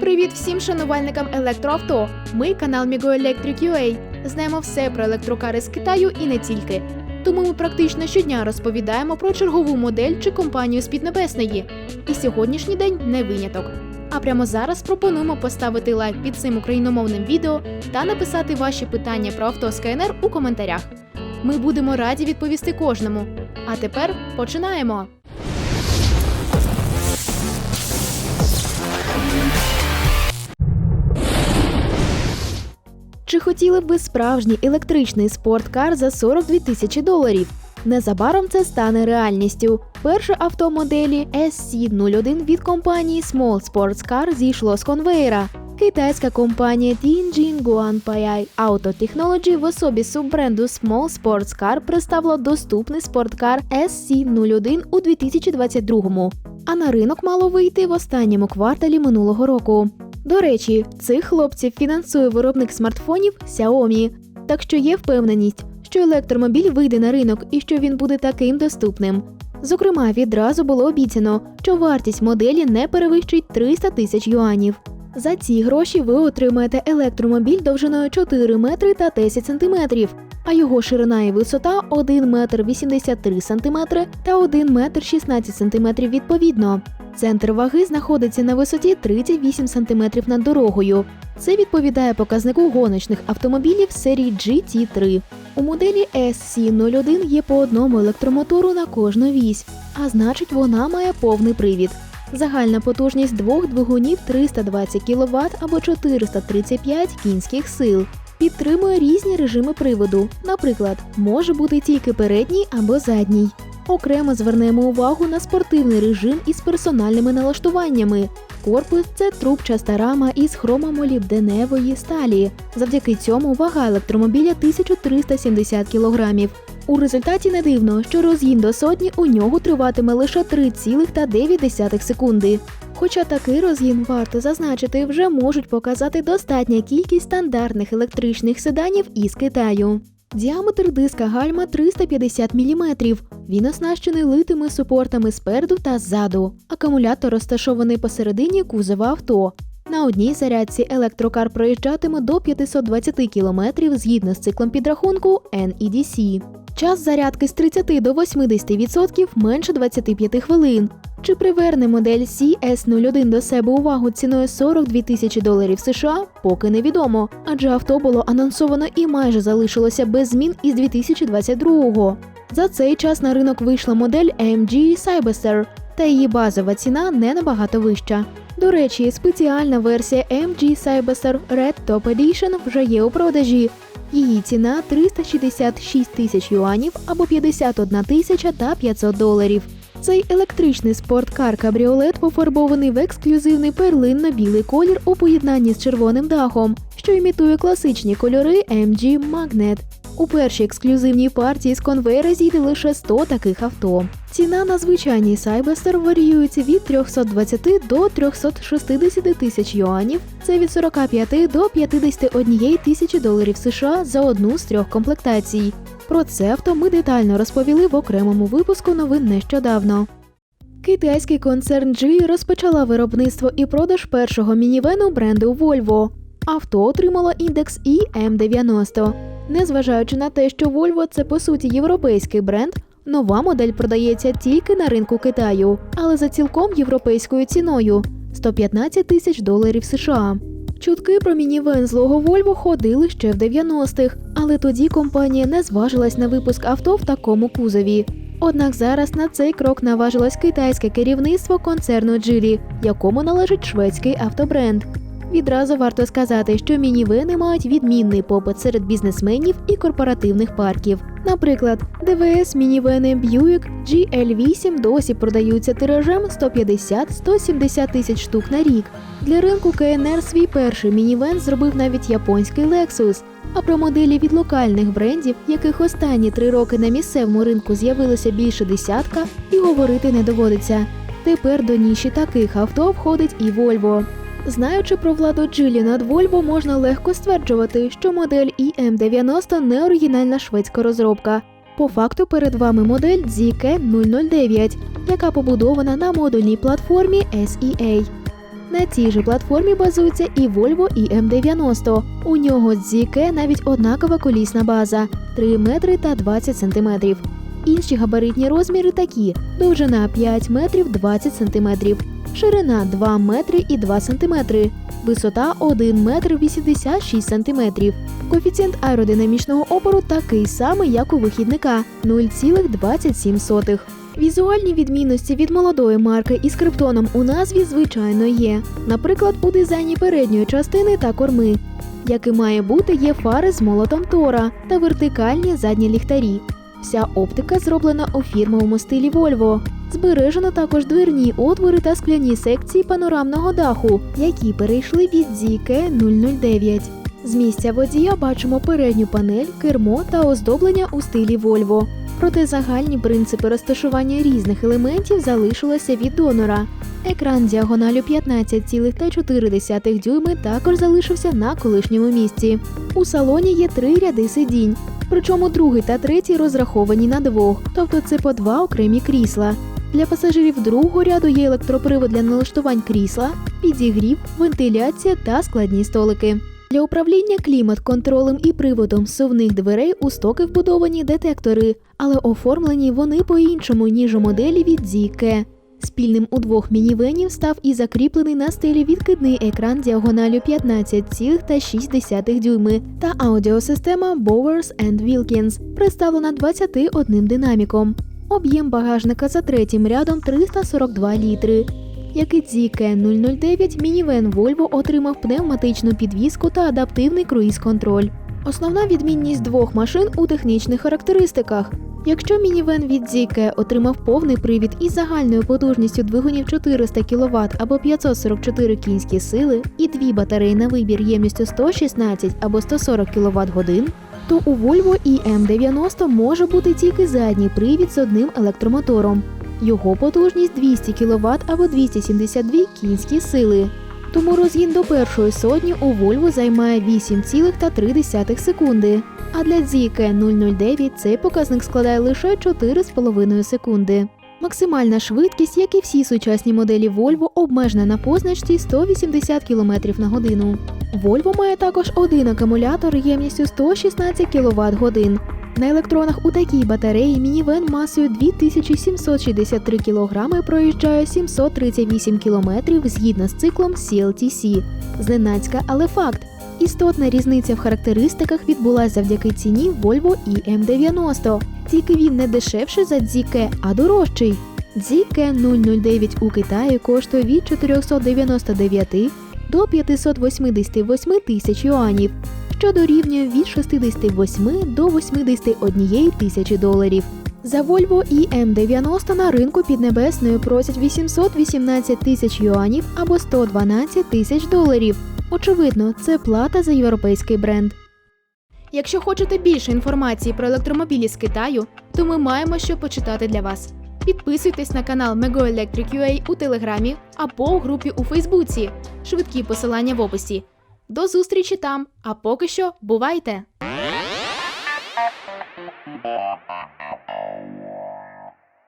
Привіт всім шанувальникам електроавто. Ми канал Migo Electric Знаємо все про електрокари з Китаю і не тільки. Тому ми практично щодня розповідаємо про чергову модель чи компанію з Піднебесної. І сьогоднішній день не виняток. А прямо зараз пропонуємо поставити лайк під цим україномовним відео та написати ваші питання про авто з КНР у коментарях. Ми будемо раді відповісти кожному. А тепер починаємо! Чи хотіли б ви справжній електричний спорткар за 42 тисячі доларів? Незабаром це стане реальністю. Перше авто моделі SC01 від компанії Small Sports Car зійшло з конвейера. Китайська компанія Tianjin Guanpei Auto Technology в особі суббренду Small Sports Car представила доступний спорткар SC01 у 2022-му. А на ринок мало вийти в останньому кварталі минулого року. До речі, цих хлопців фінансує виробник смартфонів Xiaomi, так що є впевненість, що електромобіль вийде на ринок і що він буде таким доступним. Зокрема, відразу було обіцяно, що вартість моделі не перевищить 300 тисяч юанів. За ці гроші ви отримаєте електромобіль довжиною 4 метри та 10 сантиметрів, а його ширина і висота 1 метр 83 сантиметри та 1 метр 16 сантиметрів відповідно. Центр ваги знаходиться на висоті 38 см над дорогою. Це відповідає показнику гоночних автомобілів серії GT3. У моделі SC01 є по одному електромотору на кожну вісь, а значить вона має повний привід. Загальна потужність двох двигунів 320 кВт або 435 кінських сил. Підтримує різні режими приводу. Наприклад, може бути тільки передній або задній. Окремо звернемо увагу на спортивний режим із персональними налаштуваннями. Корпус це трубчаста рама із хромомолібденевої сталі. Завдяки цьому вага електромобіля 1370 кг. У результаті не дивно, що розгін до сотні у нього триватиме лише 3,9 секунди. Хоча такий розгін варто зазначити, вже можуть показати достатня кількість стандартних електричних седанів із Китаю. Діаметр диска гальма 350 мм. Він оснащений литими супортами спереду та ззаду. Акумулятор розташований посередині кузова авто. На одній зарядці електрокар проїжджатиме до 520 км згідно з циклом підрахунку NEDC. Час зарядки з 30 до 80% менше 25 хвилин. Чи приверне модель CS01 до себе увагу ціною 42 тисячі доларів США, поки невідомо, адже авто було анонсовано і майже залишилося без змін із 2022-го. За цей час на ринок вийшла модель AMG Cyberster, та її базова ціна не набагато вища. До речі, спеціальна версія AMG Cyberster Red Top Edition вже є у продажі. Її ціна 366 тисяч юанів або 51 тисяча та 500 доларів. Цей електричний спорткар кабріолет пофарбований в ексклюзивний перлинно-білий колір у поєднанні з червоним дахом, що імітує класичні кольори MG Magnet. У першій ексклюзивній партії з конвейера зійде лише 100 таких авто. Ціна на звичайній Cyberster варіюється від 320 до 360 тисяч юанів, це від 45 до 51 тисячі доларів США за одну з трьох комплектацій. Про це авто ми детально розповіли в окремому випуску новин нещодавно. Китайський концерн Geely розпочала виробництво і продаж першого мінівену бренду Volvo. Авто отримало індекс IM90. Незважаючи на те, що Volvo – це по суті європейський бренд, нова модель продається тільки на ринку Китаю, але за цілком європейською ціною 115 тисяч доларів США. Чутки про мінівен злого Volvo ходили ще в 90-х, але тоді компанія не зважилась на випуск авто в такому кузові. Однак зараз на цей крок наважилось китайське керівництво концерну Geely, якому належить шведський автобренд. Відразу варто сказати, що мінівени мають відмінний попит серед бізнесменів і корпоративних парків. Наприклад, ДВС мінівени Buick GL8 досі продаються тиражем 150-170 тисяч штук на рік. Для ринку КНР свій перший мінівен зробив навіть японський Lexus. А про моделі від локальних брендів, яких останні три роки на місцевому ринку з'явилося більше десятка, і говорити не доводиться. Тепер до ніші таких авто входить і Volvo. Знаючи про владу Джилі над Volvo, можна легко стверджувати, що модель IM90 не оригінальна шведська розробка. По факту перед вами модель ZK 009, яка побудована на модульній платформі SEA. На цій же платформі базується і Volvo EM90. У нього з ZK навіть однакова колісна база 3 метри та 20 сантиметрів. Інші габаритні розміри такі: довжина 5 метрів 20 сантиметрів, ширина 2 метри і 2 сантиметри, висота 1 метр 86 сантиметрів. Коефіцієнт аеродинамічного опору такий самий, як у вихідника 0,27. Візуальні відмінності від молодої марки із криптоном у назві звичайно є. Наприклад, у дизайні передньої частини та корми. Як і має бути, є фари з молотом Тора та вертикальні задні ліхтарі. Вся оптика зроблена у фірмовому стилі Volvo. Збережено також дверні отвори та скляні секції панорамного даху, які перейшли від ZK 009. З місця водія бачимо передню панель, кермо та оздоблення у стилі Volvo. Проте загальні принципи розташування різних елементів залишилися від донора. Екран діагоналю 15,4 дюйми також залишився на колишньому місці. У салоні є три ряди сидінь, причому другий та третій розраховані на двох, тобто це по два окремі крісла. Для пасажирів другого ряду є електропривод для налаштувань крісла, підігрів, вентиляція та складні столики. Для управління клімат-контролем і приводом зсувних дверей у стоки вбудовані детектори, але оформлені вони по-іншому, ніж у моделі від ZK. Спільним у двох мінівенів став і закріплений на стилі відкидний екран діагоналю 15,6 дюйми та аудіосистема Bowers Wilkins, представлена 21 динаміком. Об'єм багажника за третім рядом 342 літри. Як і ZK 009, мінівен Volvo отримав пневматичну підвіску та адаптивний круїз-контроль. Основна відмінність двох машин у технічних характеристиках. Якщо мінівен від ZK отримав повний привід із загальною потужністю двигунів 400 кВт або 544 кінські сили і дві батареї на вибір ємністю 116 або 140 кВт годин, то у Volvo EM90 може бути тільки задній привід з одним електромотором. Його потужність 200 кВт або 272 кінські сили. Тому розгін до першої сотні у Volvo займає 8,3 секунди. А для ZK 009 цей показник складає лише 4,5 секунди. Максимальна швидкість, як і всі сучасні моделі Volvo, обмежена на позначці 180 км на годину. Volvo має також один акумулятор ємністю 116 кВт годин. На електронах у такій батареї мінівен масою 2763 кг проїжджає 738 км згідно з циклом CLTC. Зненацька, але факт. Істотна різниця в характеристиках відбулася завдяки ціні Volvo EM90. Тільки він не дешевший за ZK, а дорожчий. ZK 009 у Китаї коштує від 499 до 588 тисяч юанів, що дорівнює від 68 до 81 тисячі доларів. За Volvo EM90 на ринку Піднебесною просять 818 тисяч юанів або 112 тисяч доларів. Очевидно, це плата за європейський бренд. Якщо хочете більше інформації про електромобілі з Китаю, то ми маємо що почитати для вас. Підписуйтесь на канал Mego Electric UA у Телеграмі або у групі у Фейсбуці. Швидкі посилання в описі. До зустрічі там, а поки що бувайте!